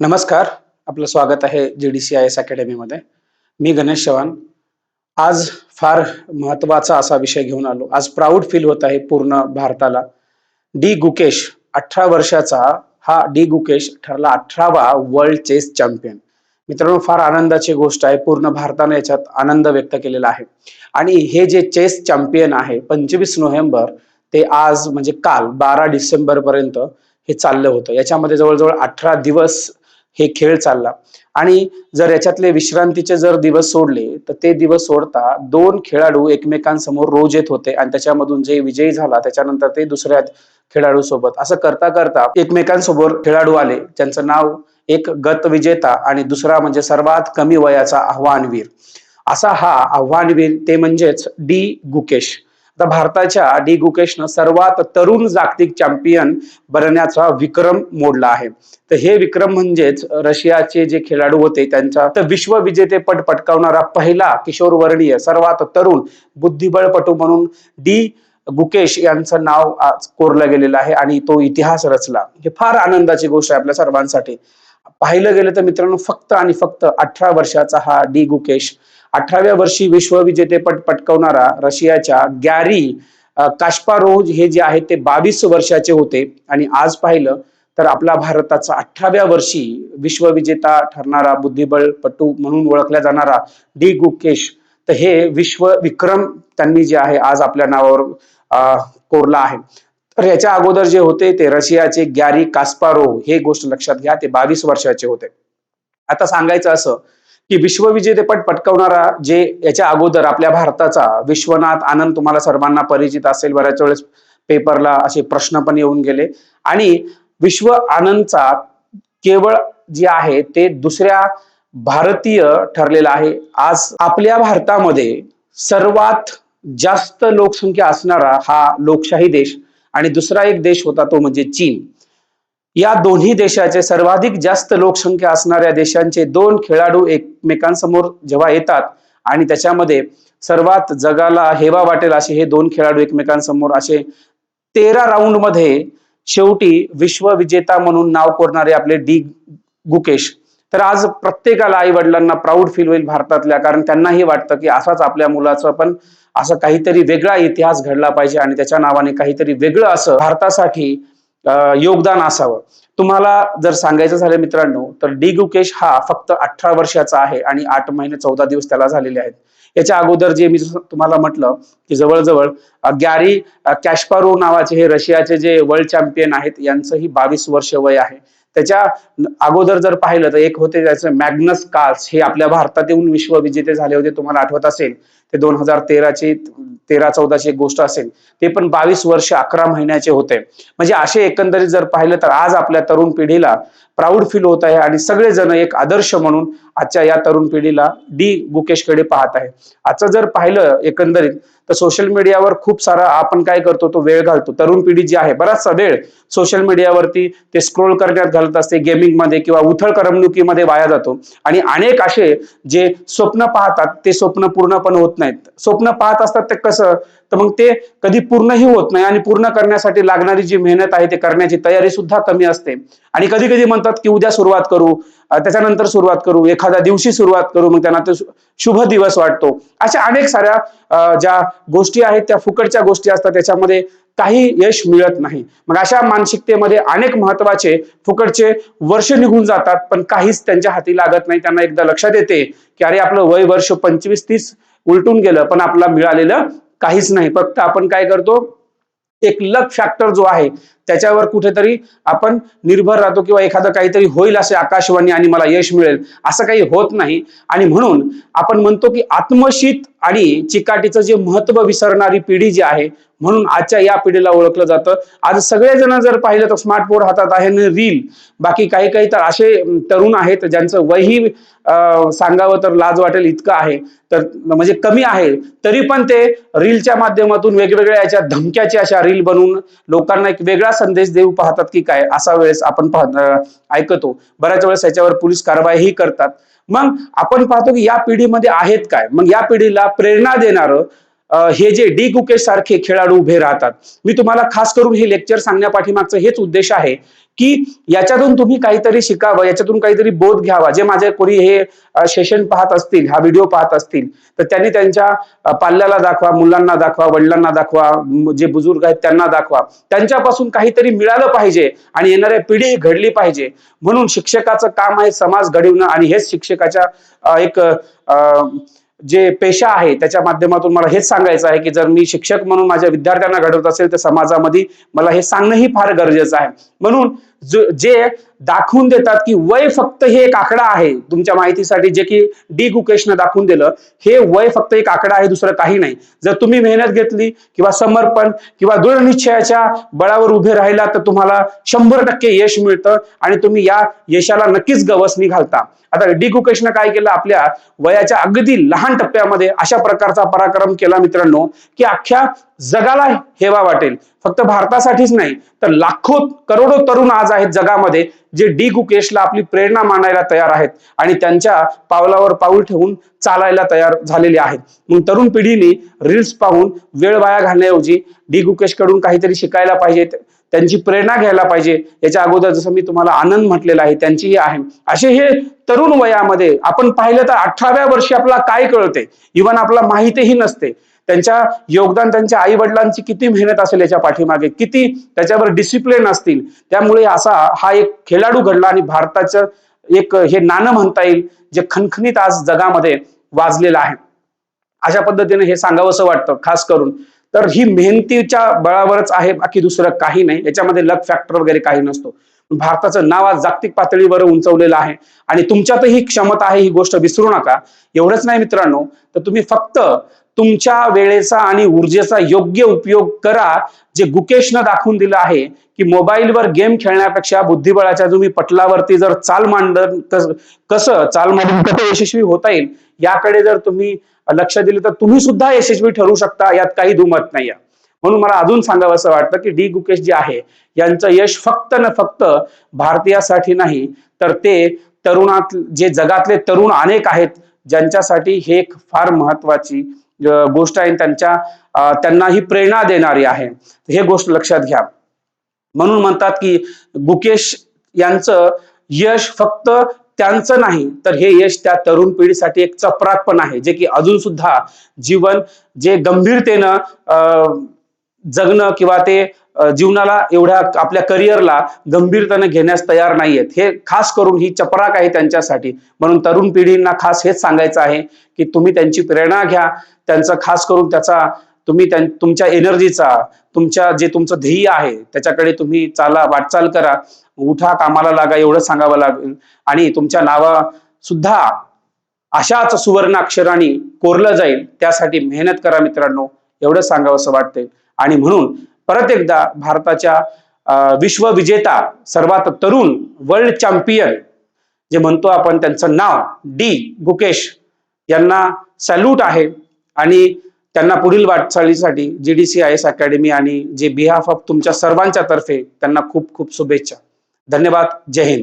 नमस्कार. आपलं स्वागत आहे G D C I S अकॅडमीमध्ये मी गणेश चव्हाण. आज फार महत्त्वाचा असा विषय घेऊन आलो. आज प्राऊड फील होत आहे पूर्ण भारताला. डी गुकेश अठरा वर्षाचा हा डी गुकेश ठरला अठरावा वर्ल्ड चेस चॅम्पियन मित्रांनो फार आनंदाची गोष्ट आहे. पूर्ण भारताने याच्यात आनंद व्यक्त केलेला आहे. आणि हे जे चेस चॅम्पियन आहे पंचवीस नोव्हेंबर ते आज म्हणजे काल बारा डिसेंबर पर्यंत हे चाललं होतं. याच्यामध्ये जवळजवळ अठरा दिवस हे खेळ चालला. आणि जर याच्यातले विश्रांतीचे जर दिवस सोडले तर ते दिवस सोडता दोन खेळाडू एकमेकांसमोर रोज येत होते आणि त्याच्यामधून जे विजयी झाला त्याच्यानंतर ते दुसऱ्या खेळाडू सोबत. असं करता करता एकमेकांसमोर खेळाडू आले. ज्यांचं नाव एक गत विजेता आणि दुसरा म्हणजे सर्वात कमी वयाचा आव्हानवीर असा हा आव्हानवीर ते म्हणजेच डी गुकेश. तर भारताच्या डी गुकेशनं सर्वात तरुण जागतिक चॅम्पियन बनण्याचा विक्रम मोडला आहे. तर हे विक्रम म्हणजेच रशियाचे जे खेळाडू होते त्यांचा तर विश्वविजेतेपट पटकावणारा पहिला किशोरवर्णीय सर्वात तरुण बुद्धिबळपटू म्हणून डी गुकेश यांचं नाव आज कोरलं गेलेलं आहे आणि तो इतिहास रचला. हे फार आनंदाची गोष्ट आहे आपल्या सर्वांसाठी. पाहिलं गेलं तर मित्रांनो फक्त आणि फक्त अठरा वर्षाचा हा डी गुकेश अठराव्या वर्षी विश्वविजेतेपद पटकवणारा रशियाच्या गॅरी काश्पारोज हे जे आहे ते बावीस वर्षाचे होते. आणि आज पाहिलं तर आपला भारताचा अठराव्या वर्षी विश्वविजेता ठरणारा बुद्धिबळपटू म्हणून ओळखला जाणारा डी गुकेश. तर हे विश्व विक्रम त्यांनी जे आहे आज आपल्या नावावर कोरला आहे. तर याच्या अगोदर जे होते ते रशियाचे गॅरी कास्पारो हे गोष्ट लक्षात घ्या ते बावीस वर्षाचे होते. आता सांगायचं असं की विश्वविजेतेपद पटकावणारा जे याच्या अगोदर आपल्या भारताचा विश्वनाथ आनंद तुम्हाला सर्वांना परिचित असेल बऱ्याच वेळेस पेपरला असे प्रश्न पण येऊन गेले. आणि विश्व आनंदचा केवळ जे आहे ते दुसऱ्या भारतीय ठरलेला आहे. आज आपल्या भारतामध्ये सर्वात जास्त लोकसंख्या असणारा हा लोकशाही देश आणि दुसरा एक देश होता तो म्हणजे चीन. या दोन्ही देशाचे सर्वाधिक जास्त लोकसंख्या असणाऱ्या देशांचे दोन खेळाडू एकमेकांसमोर जेव्हा येतात आणि त्याच्यामध्ये सर्वात जगाला हेवा वाटेल असे हे दोन खेळाडू एकमेकांसमोर असे तेरा राऊंडमध्ये शेवटी विश्वविजेता म्हणून नाव कोरणारे आपले डी गुकेश तर आज प्रत्येकाला आई वडिलांना प्राऊड फील होईल भारतातल्या कारण त्यांनाही वाटतं की असाच आपल्या मुलाचं पण असं काहीतरी वेगळा इतिहास घडला पाहिजे आणि त्याच्या नावाने काहीतरी वेगळं असं भारतासाठी योगदान असावं. तुम्हाला जर सांगायचं झालं मित्रांनो तर डी गुकेश हा फक्त अठरा वर्षाचा आहे आणि आठ महिने चौदा दिवस त्याला झालेले आहेत. याच्या अगोदर जे मी तुम्हाला म्हटलं की जवळजवळ गॅरी कॅशपारो नावाचे हे रशियाचे जे वर्ल्ड चॅम्पियन आहेत यांचंही बावीस वर्ष वय आहे. त्याच्या अगोदर जर पाहिलं तर एक होते त्याचं मॅग्नस कार्स हे आपल्या भारतात येऊन विश्वविजेते झाले होते तुम्हाला आठवत असेल. ते दोन हजार तेराचे तेरा चौदाची एक गोष्ट असेल ते पण बावीस वर्ष अकरा महिन्याचे होते. म्हणजे असे एकंदरीत जर पाहिलं तर आज आपल्या तरुण पिढीला प्राऊड फील होत आहे आणि सगळेजण एक आदर्श म्हणून आजच्या या तरुण पिढीला डी गुकेशकडे पाहत आहे. आजचं जर पाहिलं एकंदरीत तर सोशल मीडियावर खूप सारा आपण काय करतो तो वेळ घालतो. तरुण पिढी जी आहे बराचसा वेळ सोशल मीडियावरती ते स्क्रोल करण्यात घालत असते गेमिंगमध्ये किंवा उथळ करमणुकीमध्ये वाया जातो. आणि अनेक असे जे स्वप्न पाहतात ते स्वप्न पूर्ण पण होत नाहीत. स्वप्न पाहत असतात ते कसं? तर मग ते कधी पूर्णही होत नाही आणि पूर्ण करण्यासाठी लागणारी जी मेहनत आहे ते करण्याची तयारी सुद्धा कमी असते. आणि कधी कधी म्हणतात की उद्या सुरुवात करू त्याच्यानंतर सुरुवात करू एखाद्या दिवशी सुरुवात करू मग त्यांना तो शुभ दिवस वाटतो. अशा अनेक साऱ्या ज्या गोष्टी आहेत त्या फुकटच्या गोष्टी असतात त्याच्यामध्ये काही यश मिळत नाही. मग अशा मानसिकतेमध्ये अनेक महत्त्वाचे फुकटचे वर्ष निघून जातात पण काहीच त्यांच्या हाती लागत नाही. त्यांना एकदा लक्षात येते की अरे आपलं वय वर्ष पंचवीस तीस उलटून गेलं पण आपला मिळालेलं काहीच नाही. फक्त आपण काय करतो एक लक फॅक्टर जो आहे त्याच्यावर कुठेतरी आपण निर्भर राहतो किंवा एखादं काहीतरी होईल असे आकाशवाणी आणि मला यश मिळेल असं काही होत नाही. आणि म्हणून आपण म्हणतो की आत्मशीत आणि चिकाटीचं जे महत्त्व विसरणारी पिढी जी आहे म्हणून आजच्या या पिढीला ओळखलं जातं. आज सगळेजण जर पाहिलं तर स्मार्टफोन हातात आहे आणि रील. बाकी काही काही तर असे तरुण आहेत ज्यांचं वयही सांगावं तर लाज वाटेल इतकं आहे. तर म्हणजे कमी आहे. तरी पण ते रीलच्या माध्यमातून वेगवेगळ्या याच्या धमक्याच्या अशा रील बनवून लोकांना एक वेगळा संदेश देऊ पाहतात की काय? असा वेळेस आपण ऐकतो. बऱ्याच वेळेस याच्यावर पोलीस कारवाईही करतात. मग आपण पाहतो की या पिढीमध्ये आहेत काय? मग या पिढीला प्रेरणा देणारं हे जे डी गुकेश सारखे खेळाडू उभे राहतात. मी तुम्हाला खास करून हे लेक्चर सांगण्यापाठीमागचं हेच उद्देश आहे की याच्यातून तुम्ही काहीतरी शिकावं याच्यातून काहीतरी बोध घ्यावा. जे माझे कोणी हे सेशन पाहत असतील हा व्हिडिओ पाहत असतील तर त्यांनी त्यांच्या पाल्याला दाखवा मुलांना दाखवा वडिलांना दाखवा जे बुजुर्ग आहेत त्यांना दाखवा. त्यांच्यापासून काहीतरी मिळालं पाहिजे आणि येणाऱ्या पिढी घडली पाहिजे. म्हणून शिक्षकाचं काम आहे समाज घडवणं आणि हेच शिक्षकाच्या एक जे पेशा आहे त्याच्या माध्यमातून मला हेच सांगायचं आहे की जर मी शिक्षक म्हणून माझ्या विद्यार्थ्यांना घडवत असेल तर समाजामध्ये मला हे सांगणंही फार गरजेचं आहे. म्हणून जो- जे दाखवून देतात की वय फक्त हे एक आकडा आहे. तुमच्या माहितीसाठी जे की डी गुकेशनं दाखवून दिलं हे वय फक्त एक आकडा आहे दुसरं काही नाही. जर तुम्ही मेहनत घेतली किंवा समर्पण किंवा दृढनिश्चयाच्या बळावर उभे राहिला तर तुम्हाला शंभर टक्के यश मिळतं आणि तुम्ही या यशाला नक्कीच गवसणी घालता. आता डी गुकेशनं काय केलं आपल्या वयाच्या अगदी लहान टप्प्यामध्ये अशा प्रकारचा पराक्रम केला मित्रांनो की अख्ख्या जगाला हेवा वाटेल. फक्त भारतासाठीच नाही तर लाखो करोडो तरुण आज आहेत जगामध्ये. जे डी गुकेशला आपली प्रेरणा मानायला तयार आहेत आणि त्यांच्या पावलावर पाऊल ठेवून चालायला तयार झालेले आहेत. मग तरुण पिढीने रील्स पाहून वेळ वाया घालण्याऐवजी डी गुकेशकडून काहीतरी शिकायला पाहिजे त्यांची प्रेरणा घ्यायला पाहिजे. याच्या अगोदर जसं मी तुम्हाला आनंद म्हटलेला आहे त्यांचीही आहे. असे हे तरुण वयामध्ये आपण पाहिलं तर अठराव्या वर्षी आपला काय कळते? इव्हन आपला माहितीही नसते. त्यांच्या योगदान त्यांच्या आई वडिलांची किती मेहनत असेल याच्या पाठीमागे किती त्याच्यावर डिसिप्लिन असतील. त्यामुळे असा हा एक खेळाडू घडला आणि भारताचं एक हे नाणं म्हणता येईल जे खणखणीत आज जगामध्ये वाजलेलं आहे. अशा पद्धतीने हे सांगावंसं वाटतं खास करून. तर ही मेहनतीच्या बळावरच आहे बाकी दुसरं काही नाही. याच्यामध्ये लक फॅक्टर वगैरे काही नसतो. भारताचं नाव आज जागतिक पातळीवर उंचवलेलं आहे. आणि तुमच्यातही क्षमता आहे ही गोष्ट विसरू नका. एवढंच नाही मित्रांनो तर तुम्ही फक्त तुमच्या वेळेचा आणि ऊर्जेचा योग्य उपयोग करा. जे गुकेशनं दाखवून दिलं आहे की मोबाईलवर गेम खेळण्यापेक्षा बुद्धिबळाच्या तुम्ही पटलावरती जर चाल मांडत कसं चाल मांडून कसं यशस्वी होता येईल याकडे जर तुम्ही लक्ष दिलं तर तुम्ही सुद्धा यशस्वी ठरू शकता यात काही दुमत नाही म्हणून मला अजून सांगावं असं वाटतं की डी गुकेश जे आहे यांचं यश फक्त न फक्त भारतीयासाठी नाही तर ते तरुणात जे जगातले तरुण अनेक आहेत ज्यांच्यासाठी हे एक फार महत्वाची गोष्ट आहे त्यांच्या त्यांना ही प्रेरणा देणारी आहे. हे गोष्ट लक्षात घ्या. म्हणून म्हणतात की गुकेश यांचं यश फक्त त्यांचं नाही तर हे यश त्या तरुण पिढीसाठी एक चपराक पण आहे जे की अजून सुद्धा जीवन जे गंभीरतेनं अं, जगणं किंवा ते जीवनाला एवढ्या आपल्या करिअरला गंभीरतेनं घेण्यास तयार नाहीयेत. हे खास करून ही चपराक आहे त्यांच्यासाठी. म्हणून तरुण पिढींना खास हेच सांगायचं आहे की तुम्ही त्यांची प्रेरणा घ्या. त्यांचं खास करून त्याचा तुम्ही तुमच्या एनर्जीचा तुमच्या जे तुमचं ध्येय आहे त्याच्याकडे तुम्ही चाला वाटचाल करा. उठा कामाला लागा एवढं सांगावं लागेल. आणि तुमच्या नावा सुद्धा अशाच सुवर्ण अक्षराने कोरलं जाईल. त्यासाठी मेहनत करा मित्रांनो. एवढं सांगावं असं वाटतंय. आणि म्हणून परत एकदा भारताच्या विश्वविजेता सर्वात तरुण वर्ल्ड चॅम्पियन जे म्हणतो आपण त्यांचं नाव डी गुकेश यांना सॅल्यूट आहे. आणि त्यांना पुढील वाटचालीसाठी G D C I S academy आणि जे बिहाफ ऑफ तुमच्या सर्वांच्या तर्फे त्यांना खूप खूप शुभेच्छा. धन्यवाद. जय हिंद.